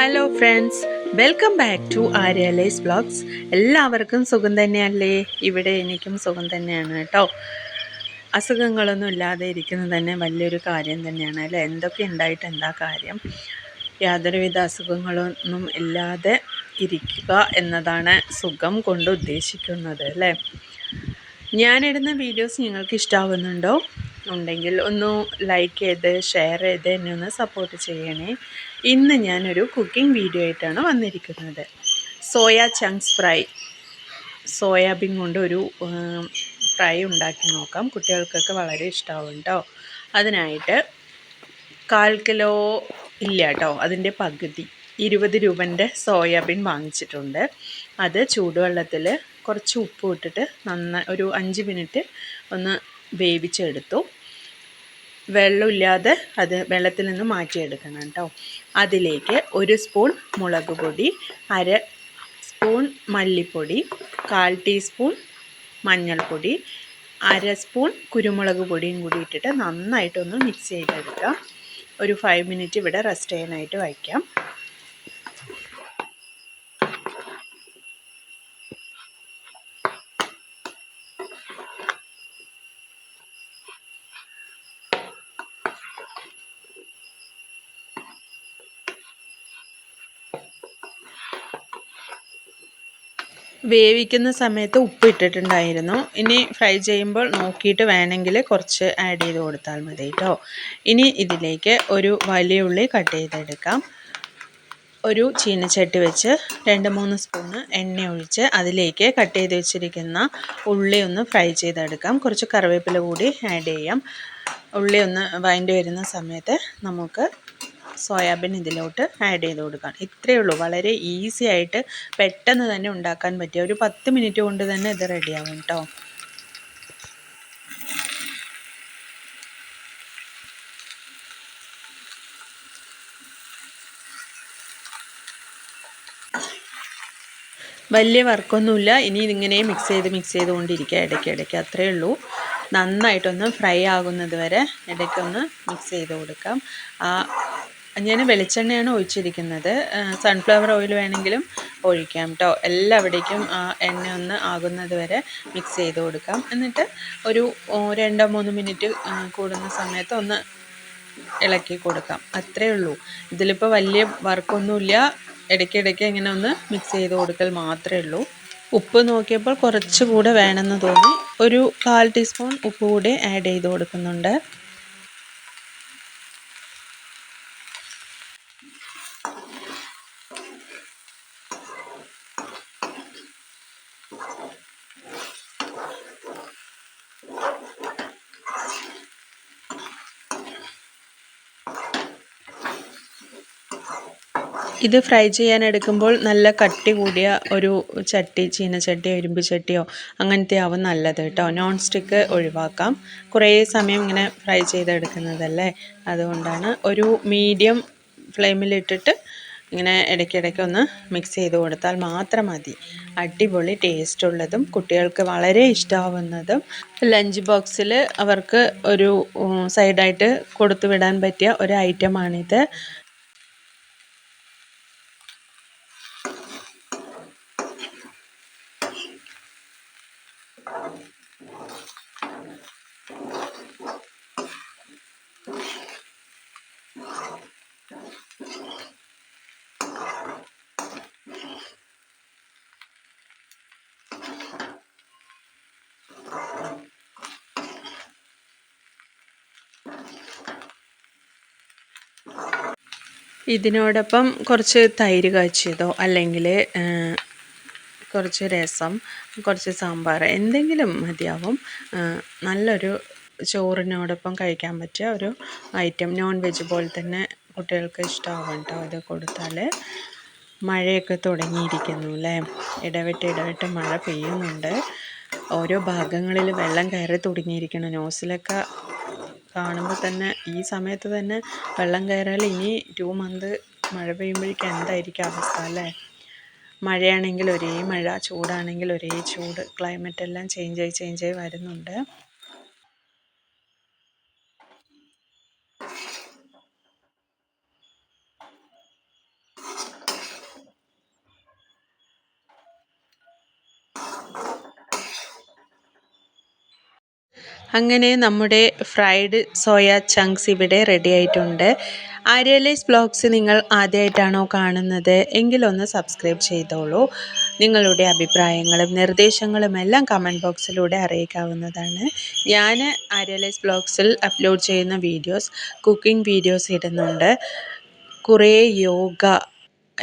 Hello friends welcome back to Aryalise blogs എല്ലാവർക്കും സുഖം തന്നെയല്ലേ? ഇവിടെ എനിക്കും സുഖം തന്നെയാണ് കേട്ടോ. അസുഖങ്ങളൊന്നും ഇല്ലാതെ ഇരിക്കുന്നത് തന്നെ വലിയൊരു കാര്യം തന്നെയാണ് അല്ലേ? എന്തൊക്കെ ഉണ്ടായിട്ട് എന്താ കാര്യം? യാതൊരുവിധ അസുഖങ്ങളൊന്നും ഇല്ലാതെ ഇരിക്കുക എന്നതാണ് സുഖം കൊണ്ട് ഉദ്ദേശിക്കുന്നത് അല്ലേ? ഞാനിടുന്ന വീഡിയോസ് നിങ്ങൾക്ക് ഇഷ്ടാവുന്നുണ്ടോ? ഉണ്ടെങ്കിൽ ഒന്ന് ലൈക്ക് ചെയ്ത് ഷെയർ ചെയ്ത് എന്നെ ഒന്ന് സപ്പോർട്ട് ചെയ്യണേ. ഇന്ന് ഞാനൊരു കുക്കിംഗ് വീഡിയോ ആയിട്ടാണ് വന്നിരിക്കുന്നത്. സോയ ചങ്ക്സ് ഫ്രൈ സോയാബീൻ കൊണ്ട് ഒരു ഫ്രൈ ഉണ്ടാക്കി നോക്കാം. കുട്ടികൾക്കൊക്കെ വളരെ ഇഷ്ടമാവും കേട്ടോ അതിനായിട്ട് കാൽ കിലോ ഇല്ല കേട്ടോ അതിന്റെ പകുതി ഇരുപത് രൂപന്റെ സോയാബീൻ വാങ്ങിച്ചിട്ടുണ്ട്. അത് ചൂടുവെള്ളത്തിൽ കുറച്ച് ഉപ്പ് ഇട്ടിട്ട് നന്നായി ഒരു അഞ്ച് മിനിറ്റ് ഒന്ന് വേവിച്ചെടുത്തു. വെള്ളമില്ലാതെ അത് വെള്ളത്തിൽ നിന്ന് മാറ്റിയെടുക്കണം കേട്ടോ. അതിലേക്ക് ഒരു സ്പൂൺ മുളക് പൊടി അര സ്പൂൺ മല്ലിപ്പൊടി കാൽ ടീസ്പൂൺ മഞ്ഞൾപ്പൊടി അര സ്പൂൺ കുരുമുളക് പൊടിയും കൂടി ഇട്ടിട്ട് നന്നായിട്ടൊന്ന് മിക്സ് ചെയ്തെടുക്കാം. ഒരു ഫൈവ് മിനിറ്റ് ഇവിടെ റെസ്റ്റ് ചെയ്യാനായിട്ട് വയ്ക്കാം. വേവിക്കുന്ന സമയത്ത് ഉപ്പ് ഇട്ടിട്ടുണ്ടായിരുന്നു ഇനി ഫ്രൈ ചെയ്യുമ്പോൾ നോക്കിയിട്ട് വേണമെങ്കിൽ കുറച്ച് ആഡ് ചെയ്ത് കൊടുത്താൽ മതി കേട്ടോ ഇനി ഇതിലേക്ക് ഒരു വലിയ ഉള്ളി കട്ട് ചെയ്തെടുക്കാം. ഒരു ചീനച്ചട്ടി വെച്ച് രണ്ട് മൂന്ന് സ്പൂണ് എണ്ണ ഒഴിച്ച് അതിലേക്ക് കട്ട് ചെയ്ത് വെച്ചിരിക്കുന്ന ഉള്ളി ഒന്ന് ഫ്രൈ ചെയ്തെടുക്കാം. കുറച്ച് കറിവേപ്പില കൂടി ആഡ് ചെയ്യാം. ഉള്ളി ഒന്ന് വഴണ്ടി വരുന്ന സമയത്ത് നമുക്ക് സോയാബീൻ ഇതിലോട്ട് ആഡ് ചെയ്ത് കൊടുക്കാം ഇത്രയേ ഉള്ളൂ. വളരെ ഈസി ആയിട്ട് പെട്ടെന്ന് തന്നെ ഉണ്ടാക്കാൻ പറ്റിയ ഒരു പത്ത് മിനിറ്റ് കൊണ്ട് തന്നെ ഇത് റെഡിയാവും കേട്ടോ വലിയ വർക്കൊന്നുമില്ല. ഇനി ഇതിങ്ങനെ മിക്സ് ചെയ്ത് മിക്സ് ചെയ്തുകൊണ്ടിരിക്കുക ഇടയ്ക്ക് ഇടയ്ക്ക് അത്രയേ ഉള്ളൂ. നന്നായിട്ടൊന്ന് ഫ്രൈ ആകുന്നത് വരെ ഇടയ്ക്കൊന്ന് മിക്സ് ചെയ്ത് കൊടുക്കാം. ആ ഞാൻ വെളിച്ചെണ്ണയാണ് ഒഴിച്ചിരിക്കുന്നത്. സൺഫ്ലവർ ഓയിൽ വേണമെങ്കിലും ഒഴിക്കാം കേട്ടോ എല്ലാവിടേക്കും ആ എണ്ണ ഒന്ന് ആകുന്നത് വരെ മിക്സ് ചെയ്ത് കൊടുക്കാം. എന്നിട്ട് ഒരു രണ്ടോ മൂന്ന് മിനിറ്റ് കൂടുന്ന സമയത്ത് ഒന്ന് ഇളക്കി കൊടുക്കാം. അത്രയേ ഉള്ളൂ. ഇതിലിപ്പോൾ വലിയ വർക്കൊന്നുമില്ല. ഇടയ്ക്കിടയ്ക്ക് ഇങ്ങനെ ഒന്ന് മിക്സ് ചെയ്ത് കൊടുക്കൽ മാത്രമേ ഉള്ളൂ. ഉപ്പ് നോക്കിയപ്പോൾ കുറച്ചുകൂടെ വേണമെന്ന് തോന്നി. ഒരു കാൽ ടീസ്പൂൺ ഉപ്പ് കൂടി ആഡ് ചെയ്ത് കൊടുക്കുന്നുണ്ട്. ഇത് ഫ്രൈ ചെയ്യാൻ എടുക്കുമ്പോൾ നല്ല കട്ടി കൂടിയ ഒരു ചട്ടി ചീനച്ചട്ടിയോ ഇരുമ്പ് ചട്ടിയോ അങ്ങനത്തെ ആവും നല്ലത് കേട്ടോ. നോൺ സ്റ്റിക്ക് ഒഴിവാക്കാം. കുറേ സമയം ഇങ്ങനെ ഫ്രൈ ചെയ്തെടുക്കുന്നതല്ലേ? അതുകൊണ്ടാണ് ഒരു മീഡിയം ഫ്ലെയിമിലിട്ടിട്ട് ഇങ്ങനെ ഇടയ്ക്കിടയ്ക്ക് ഒന്ന് മിക്സ് ചെയ്ത് കൊടുത്താൽ മാത്രം മതി. അടിപൊളി ടേസ്റ്റ് ഉള്ളതും കുട്ടികൾക്ക് വളരെ ഇഷ്ടമാവുന്നതും ലഞ്ച് ബോക്സിൽ അവർക്ക് ഒരു സൈഡായിട്ട് കൊടുത്തു വിടാൻ പറ്റിയ ഒരു ഐറ്റമാണിത് ഇതിനോടൊപ്പം കുറച്ച് തൈര് കാച്ചിയതോ അല്ലെങ്കിൽ കുറച്ച് രസം കുറച്ച് സാമ്പാർ എന്തെങ്കിലും മതിയാവും. നല്ലൊരു ചോറിനോടൊപ്പം കഴിക്കാൻ പറ്റിയ ഒരു ഐറ്റം നോൺ വെജ് പോലെ തന്നെ കുട്ടികൾക്ക് ഇഷ്ടമാവും കേട്ടോ ഇത് കൊടുത്താൽ മഴയൊക്കെ തുടങ്ങിയിരിക്കുന്നു അല്ലേ? ഇടവിട്ട് ഇടവിട്ട് മഴ പെയ്യുന്നുണ്ട്. ഓരോ ഭാഗങ്ങളിൽ വെള്ളം കയറി തുടങ്ങിയിരിക്കണം ന്യൂസിലൊക്കെ കാണുമ്പോൾ തന്നെ ഈ സമയത്ത് തന്നെ വെള്ളം കയറിയാൽ ഇനി ടു മന്ത് മഴ പെയ്യുമ്പോഴേക്കും എന്തായിരിക്കും അവസ്ഥ അല്ലേ? മഴയാണെങ്കിൽ ഒരേ മഴ ചൂടാണെങ്കിൽ ഒരേ ചൂട്. ക്ലൈമറ്റ് എല്ലാം ചേഞ്ച് ആയി ചേഞ്ച് ആയി വരുന്നുണ്ട്. അങ്ങനെ നമ്മുടെ ഫ്രൈഡ് സോയ ചങ്ക്സ് ഇവിടെ റെഡി ആയിട്ടുണ്ട്. ആര്യലൈസ് ബ്ലോഗ്സ് നിങ്ങൾ ആദ്യമായിട്ടാണോ കാണുന്നത് എങ്കിലൊന്ന് സബ്സ്ക്രൈബ് ചെയ്തോളൂ. നിങ്ങളുടെ അഭിപ്രായങ്ങളും നിർദ്ദേശങ്ങളും എല്ലാം കമന്റ് ബോക്സിലൂടെ അറിയിക്കാവുന്നതാണ്. ഞാൻ ആര്യലൈസ് ബ്ലോഗ്സിൽ അപ്ലോഡ് ചെയ്യുന്ന വീഡിയോസ് കുക്കിംഗ് വീഡിയോസ് ഇടുന്നുണ്ട്. കുറേ യോഗ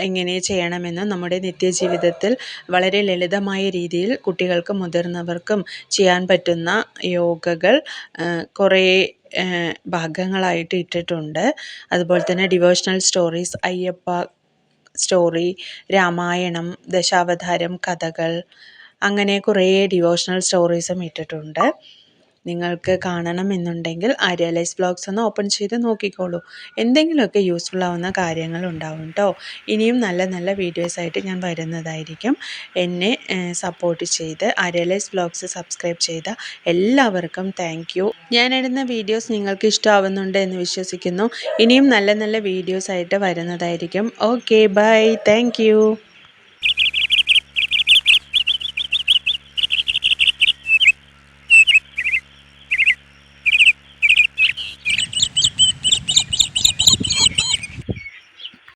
എങ്ങനെ ചെയ്യണമെന്ന് നമ്മുടെ നിത്യജീവിതത്തിൽ വളരെ ലളിതമായ രീതിയിൽ കുട്ടികൾക്കും മുതിർന്നവർക്കും ചെയ്യാൻ പറ്റുന്ന യോഗകൾ കുറേ ഭാഗങ്ങളായിട്ട് ഇട്ടിട്ടുണ്ട്. അതുപോലെ തന്നെ devotional stories Ayyappa story Ramayanam Dashavatara കഥകൾ അങ്ങനെ കുറേ ഡിവോഷണൽ സ്റ്റോറീസും ഇട്ടിട്ടുണ്ട്. നിങ്ങൾക്ക് കാണണമെന്നുണ്ടെങ്കിൽ റിയലൈസ് ബ്ലോഗ്സ് ഒന്ന് ഓപ്പൺ ചെയ്ത് നോക്കിക്കോളൂ. എന്തെങ്കിലുമൊക്കെ യൂസ്ഫുൾ ആവുന്ന കാര്യങ്ങൾ ഉണ്ടാവും കേട്ടോ ഇനിയും നല്ല നല്ല വീഡിയോസായിട്ട് ഞാൻ വരുന്നതായിരിക്കും. എന്നെ സപ്പോർട്ട് ചെയ്ത് ആര്യാലൈസ് ബ്ലോഗ്സ് സബ്സ്ക്രൈബ് ചെയ്ത എല്ലാവർക്കും താങ്ക് യു ഞാനിടുന്ന വീഡിയോസ് നിങ്ങൾക്ക് ഇഷ്ടമാവുന്നുണ്ട് എന്ന് വിശ്വസിക്കുന്നു. ഇനിയും നല്ല നല്ല വീഡിയോസായിട്ട് വരുന്നതായിരിക്കും. Okay bye thank